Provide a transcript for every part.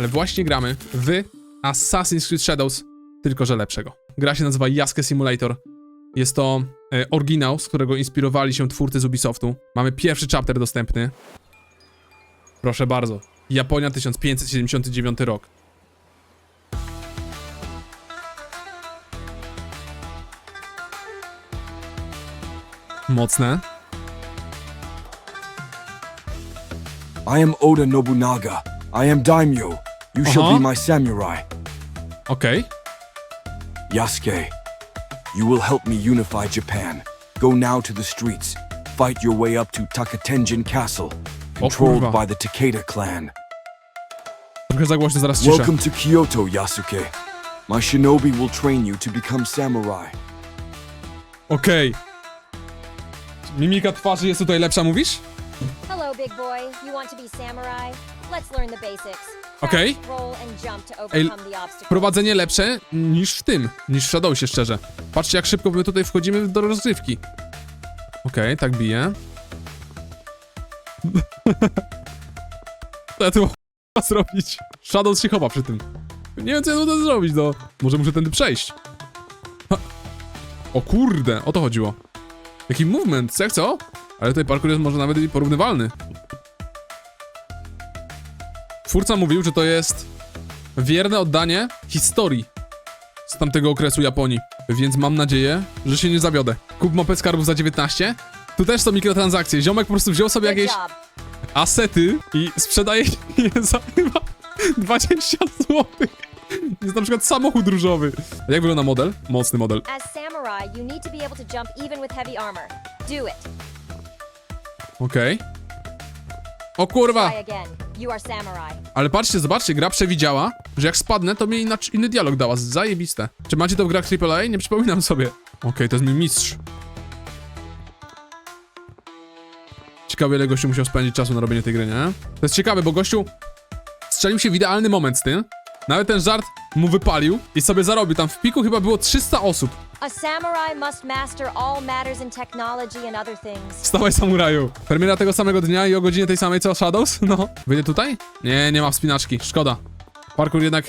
ale właśnie gramy w Assassin's Creed Shadows, tylko że lepszego. Gra się nazywa Yasuke Simulator. Jest to e, oryginał, z którego inspirowali się twórcy z Ubisoftu. Mamy pierwszy chapter dostępny. Proszę bardzo. Japonia 1579 rok. Mocne. I am Oda Nobunaga. I am daimyo. You shall Uh-huh. be my samurai. Okej. Yasuke, you will help me unify Japan. Go now to the streets. Fight your way up to Takatenjin Castle, controlled by the Takeda clan. Trochę za głośno, zaraz ciszę. Welcome to Kyoto, Yasuke. My shinobi will train you to become samurai. Okej. Mimika twarzy jest tutaj lepsza, mówisz? Hello, big boy. You want to be samurai? Let's learn the basics. To Ej, prowadzenie lepsze niż w tym, niż w Shadowsie, szczerze. Patrzcie, jak szybko my tutaj wchodzimy do rozgrywki. Okej, tak bije. Co ja tu mam zrobić? Shadows się chowa przy tym. Nie wiem, co ja tu będę zrobić, no. Może muszę tędy przejść. Ha. O kurde, o to chodziło. Jaki movement, jak co? Ale tutaj parkour jest może nawet i porównywalny. Twórca mówił, że to jest wierne oddanie historii z tamtego okresu Japonii. Więc mam nadzieję, że się nie zawiodę. Kup mapę skarbów za 19. Tu też są mikrotransakcje. Ziomek po prostu wziął sobie jakieś asety i sprzedaje je za chyba 20 zł. Jest na przykład samochód różowy. A jak wygląda model? Mocny model. As samurai, O kurwa! Ale patrzcie, zobaczcie, gra przewidziała, że jak spadnę, to mi inac- inny dialog dała. Zajebiste. Czy macie to w grach AAA? Nie przypominam sobie. Okej, to jest mój mistrz. Ciekawe, ile gościu musiał spędzić czasu na robienie tej gry, nie? To jest ciekawe, bo gościu strzelił się w idealny moment z tym. Nawet ten żart mu wypalił i sobie zarobił. Tam w piku chyba było 300 osób. A samurai must master all matters in technology and other things. Wstawaj samuraju. Premiera tego samego dnia i o godzinie tej samej co Shadows? No. Wyjdę tutaj? Nie, nie ma wspinaczki. Szkoda. Parkour jednak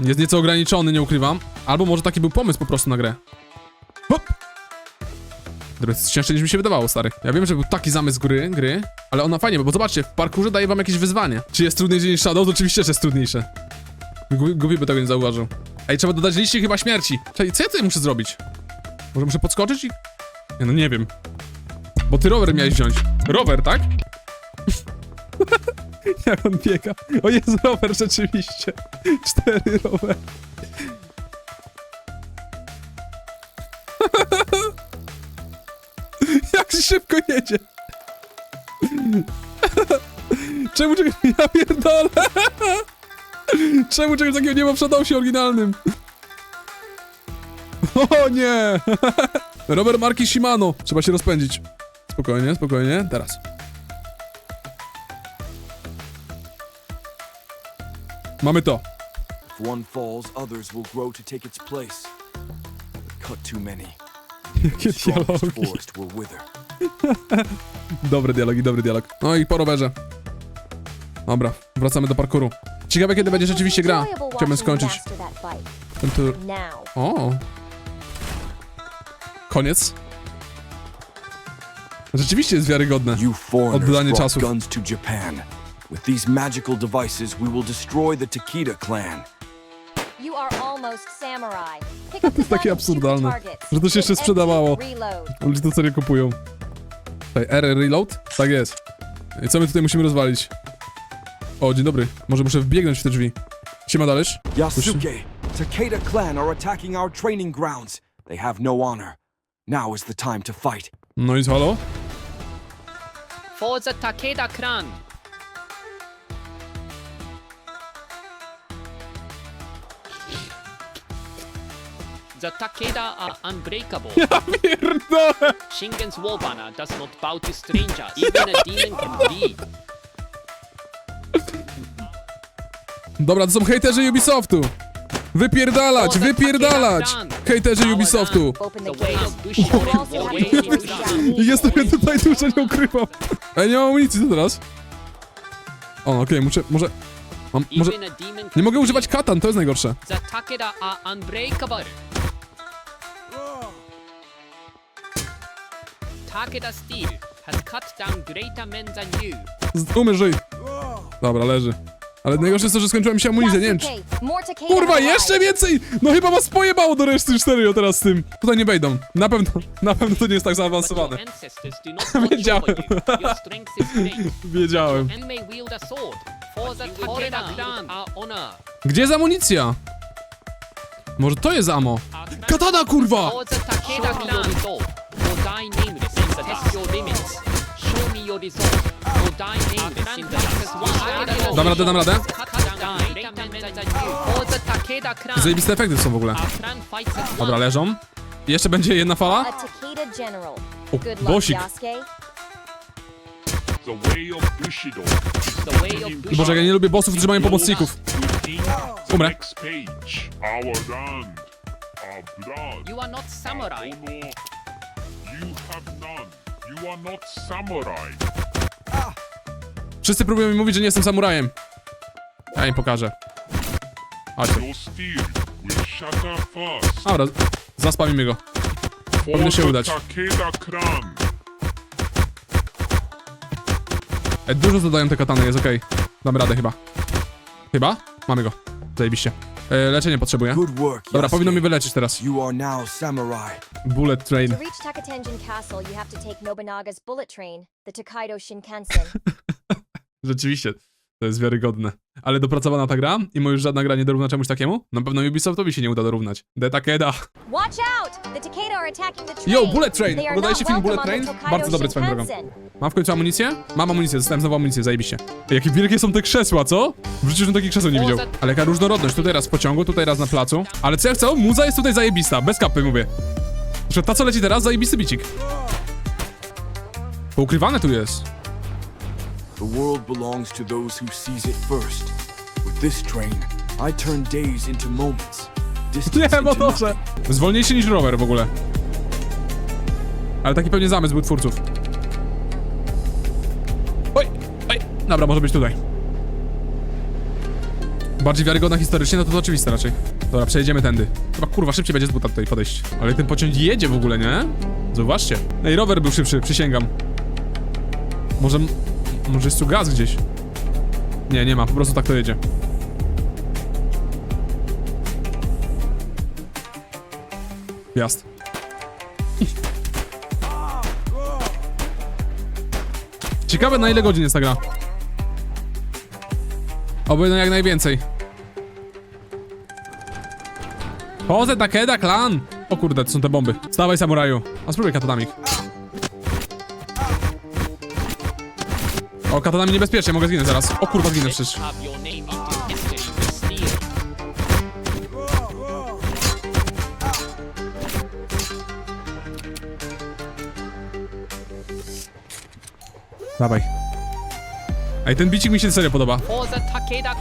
jest nieco ograniczony, nie ukrywam. Albo może taki był pomysł po prostu na grę. Hop! Dobra, jest cięższe niż mi się wydawało, stary. Ja wiem, że był taki zamysł gry, gry, ale ona fajnie, bo zobaczcie, w parkurze daje wam jakieś wyzwanie. Czy jest trudniejsze niż Shadows? Oczywiście, że jest trudniejsze. Gu- Gubi by tego nie zauważył. Ej, trzeba dodać liście chyba śmierci. Czekaj, co ja tutaj muszę zrobić? Może muszę podskoczyć i... Nie, no nie wiem. Bo ty rower miałeś wziąć. Rower, tak? Jak on biega. O, jest rower rzeczywiście. Cztery rower. Jak szybko jedzie. Czemu czegoś... Ja pierdolę. Czemu czegoś takiego nie ma w Shadowsie oryginalnym? O nie! Rower marki Shimano. Trzeba się rozpędzić. Spokojnie, spokojnie. Teraz. Mamy to. If one falls, others will grow to take its place. But cut too many. Jakie dialogi. Dobre dialogi, dobry dialog. No i po rowerze. Dobra, wracamy do parkouru. Ciekawe kiedy będzie rzeczywiście gra. Chciałbym skończyć ten tur. O. Koniec. Rzeczywiście jest wiarygodne. Oddanie czasów. to. With these magical devices, we will destroy the Takeda clan. You are almost samurai. Pick up the jest takie absurdalne, że to się jeszcze sprzedawało. Ludzie to serio kupują. Tutaj, R reload? Tak jest. I co my tutaj musimy rozwalić? O, dzień dobry. Może muszę wbiegnąć w te drzwi. Siema Dalesz. Yasuke, Takeda clan are attacking our training grounds. They have no honor. Now is the time to fight. No i halo? for the Takeda clan. The Takeda are unbreakable. Pierdolę! Shingen's banner does not bow to stranger. Even a demon can bleed. Dobra, to są hejterzy Ubisoftu. Wypierdalać, wypierdalać! Hejterzy Ubisoftu. Open the The way gates. of Bushido You and the also way have to of close Buddha. down. Jest trochę tutaj dużo, nie ukrywam. Ej, nie mam amunicji, co teraz? O, okej, muszę, może... Mam, może... Nie mogę używać katan, to jest najgorsze. Takeda Steel has cut down greater men than you. Z- Umrzyj. Dobra, leży. Ale najgorsze jest to, że skończyła mi się amunicja, nie wiem czy... Kurwa, jeszcze więcej! No chyba was pojebało do reszty serio teraz z tym. Tutaj nie wejdą. Na pewno, na pewno to nie jest tak zaawansowane. Wiedziałem. Wiedziałem. Gdzie jest amunicja? Może to jest clan- Katana, kurwa! Show me your resolve. Dam radę, dam radę. Zajebiste efekty są w ogóle. Dobra, leżą. Jeszcze będzie jedna fala? O, bosik. Boże, jak ja nie lubię bossów, którzy mają pomocników. Umrę. You are not samurai. You have none. You are not samurai. Wszyscy próbują mi mówić, że nie jestem samurajem. Ja im pokażę. First. Dobra, zaspamimy go. Powinno się udać. E, dużo zadają te katany, jest okej. Dam radę chyba. Chyba? Mamy go. Zajebiście. E, leczenie potrzebuję. Dobra, powinno mi wyleczyć teraz. Bullet train. To reach Takatenjin Castle, you have to take Nobunaga's bullet train, the Tokaido Shinkansen. Rzeczywiście. To jest wiarygodne. Ale dopracowana ta gra i już żadna gra nie dorówna czemuś takiemu? Na pewno Ubisoftowi się nie uda dorównać. De Takeda. Watch out! The Takeda are attacking the train. Yo, Bullet Train! They are Oglądaliście not film Bullet welcome on Train? the Tokaido Bardzo dobry swoją drogą. Shinkansen. Mam w końcu amunicję? Mam amunicję, dostałem znowu amunicję, zajebiście. Ej, Jakie wielkie są te krzesła, co? W życiu bym takich krzeseł nie widział. Ale jaka różnorodność, tutaj raz w pociągu, tutaj raz na placu. Ale co ja chcę? Muza jest tutaj zajebista, bez kapy mówię. Przykład ta co leci teraz, zajebisty bicik. Poukrywane tu jest. The world belongs to those who seize it first. With this train, I turn days into moments. Nie, motorze. nothing. Zwolniejszy niż rower w ogóle. Ale taki pewnie zamysł był twórców. Oj, oj. Dobra, może być tutaj. Bardziej wiarygodna historycznie, no to to oczywiste raczej. Dobra, przejedziemy tędy. Chyba kurwa szybciej będzie z buta tutaj podejść. Ale ten pociąg jedzie w ogóle, nie? Zauważcie. Ej, rower był szybszy, przysięgam. Może... Może jest tu gaz gdzieś? Nie, nie ma, po prostu tak to jedzie. Jazd. Ciekawe na ile godzin jest ta gra. Oby no jak najwięcej. Chodzę Takeda klan! O kurde, to są te bomby. Stawaj samuraju. A spróbuj katanami. O, katanami niebezpiecznie, mogę zginąć zaraz. O kurwa, zginę przecież. Dawaj. Ej, ten bicik mi się serio podoba. Takeda.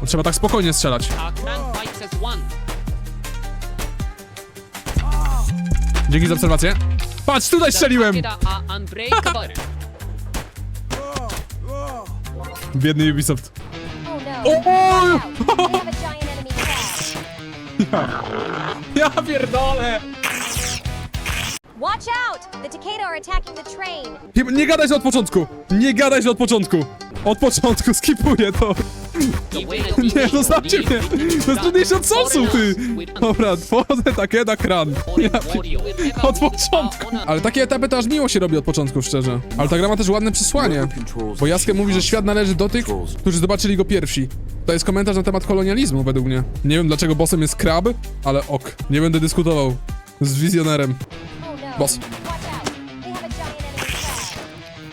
Bo Trzeba tak spokojnie strzelać. Our clan fights as one. Dzięki za obserwację. Patrz, tutaj strzeliłem! Takeda are unbreakable. Biedny Ubisoft. Oh no. Oh! Watch out. We have a giant enemy crash. Ja pierdolę! Watch out! The Takeda are attacking the train. Nie, nie gadaj, że od początku! Nie gadaj, że od początku! Od początku, skipuję to! Nie, zostawcie mnie! To jest trudniejsze od Soulsu, ty! Dobra, tworzę Takeda Kran. Ja, pi- od początku! Ale takie etapy to aż miło się robi od początku, szczerze. Ale ta gra ma też ładne przesłanie. Bo Jaskę mówi, że świat należy do tych, którzy zobaczyli go pierwsi. To jest komentarz na temat kolonializmu, według mnie. Nie wiem, dlaczego bossem jest krab, ale ok. Nie będę dyskutował z wizjonerem. Boss.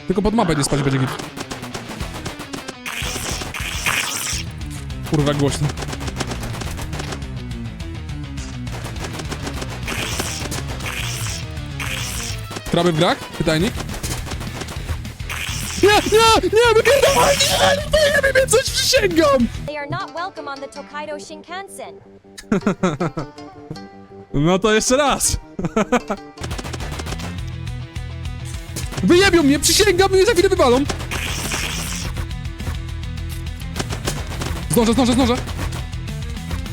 Tylko pod mapę nie spać będzie git. Kurwa głośno. Kraby w brak? Pytajnik? Nie, nie, nie, wypierdolę, nie, nie, nie, coś przysięgam! They are not welcome on the Tokaido Shinkansen. No to jeszcze raz. Wyjebią mnie, przysięgam, mnie za chwilę wywalą. Zdążę, zdążę, zdążę.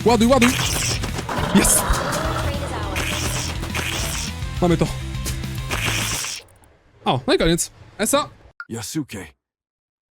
Ładuj, ładuj. Jest! Train is ours. Mamy to. O, no i koniec. Esa. Yasuke,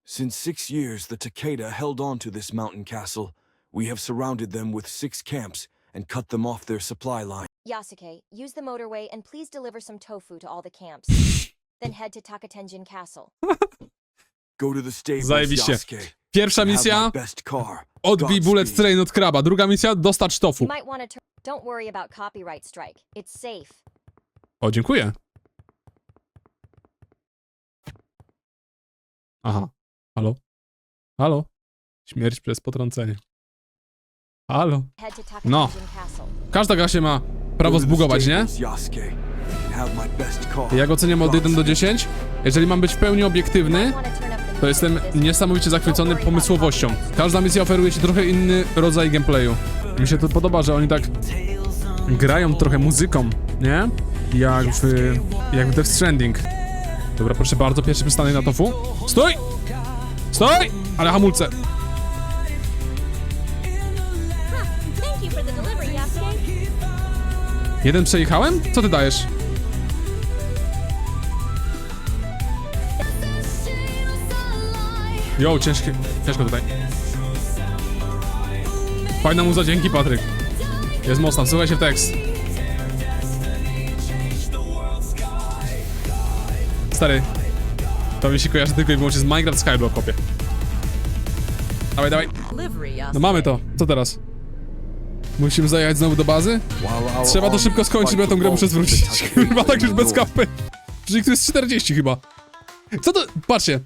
since six years the Takeda held on to this mountain castle. We have surrounded them with six camps and cut them off their supply line. Yasuke, use the motorway and please deliver some tofu to all the camps. then head to Takatenjin Castle. Go to the Zajebiście. Yasuke. Pierwsza misja. best car. Odbij bullet train od kraba. Druga misja. Dostarcz tofu. You might want to turn. Don't worry about copyright strike. It's safe. O, dziękuję. Aha. Halo? Halo? Śmierć przez potrącenie. Halo? Head to Takatenjin No. Castle. Każda gasie ma prawo zbugować, nie? Yasuke. Have my best car. Jak oceniam od 1 do 10? Jeżeli mam być w pełni obiektywny, to jestem niesamowicie zachwycony pomysłowością. Każda misja oferuje ci trochę inny rodzaj gameplayu. Mi się to podoba, że oni tak grają trochę muzyką, nie? Jak w, jak w Death Stranding. Dobra, proszę bardzo, pierwszy przystanek na tofu. Stój! Stój! Ale hamulce. Jeden przejechałem? Co ty dajesz? Jo, ciężkie, ciężko tutaj. Fajna muza, dzięki Patryk. Jest mocna, wsłuchaj się tekst. Stary, to mi się kojarzy tylko i wyłącznie z Minecraft Skyblock, kopie. Dawaj, dawaj. No mamy to. Co teraz? Musimy zajechać znowu do bazy? Trzeba to szybko skończyć, bo ja tą grę muszę zwrócić. Chyba tak już bez kapy. Przecież tu jest 40 chyba. Co to? Patrzcie.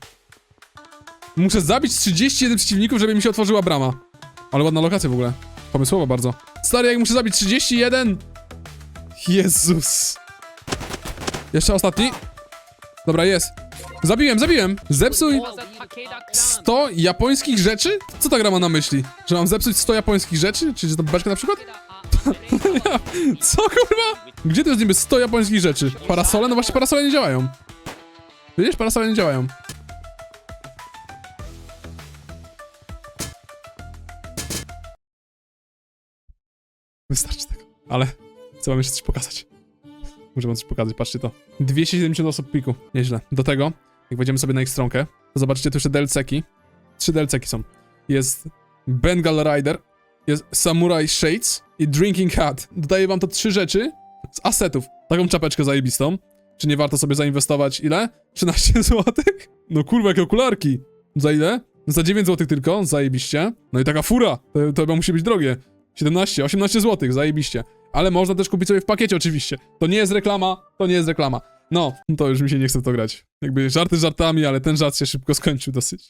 Muszę zabić 31 przeciwników, żeby mi się otworzyła brama. Ale ładna lokacja w ogóle. Pomysłowa bardzo. Stary, jak muszę zabić 31... Jezus. Jeszcze ostatni. Dobra, jest. Zabiłem, zabiłem. Zepsuj For the Takeda clan. 100 japońskich rzeczy? Co ta gra ma na myśli? Że mam zepsuć 100 japońskich rzeczy? Czy że to beczkę na przykład? Co kurwa? Gdzie to jest niby 100 japońskich rzeczy? Parasole? No właśnie parasole nie działają. Widzisz? Parasole nie działają. Wystarczy tego. Ale chcę wam jeszcze coś pokazać. Muszę wam coś pokazać, patrzcie to. 270 osób piku. Nieźle. Do tego, jak wejdziemy sobie na ich stronkę, to zobaczycie tu jeszcze DLC-ki. Trzy DLC-ki są. Jest Bengal Rider, jest Samurai Shades i Drinking Hat. Dodaję wam to trzy rzeczy z asetów. Taką czapeczkę zajebistą. Czy nie warto sobie zainwestować? Ile? 13 zł? No kurwa, jakie okularki. Za ile? Za 9 zł tylko, zajebiście. No i taka fura, to, to chyba musi być drogie. 17, 18 zł, zajebiście. Ale można też kupić sobie w pakiecie oczywiście. To nie jest reklama, to nie jest reklama. No, to już mi się nie chce w to grać. Jakby żarty żartami, ale ten żart się szybko skończył dosyć.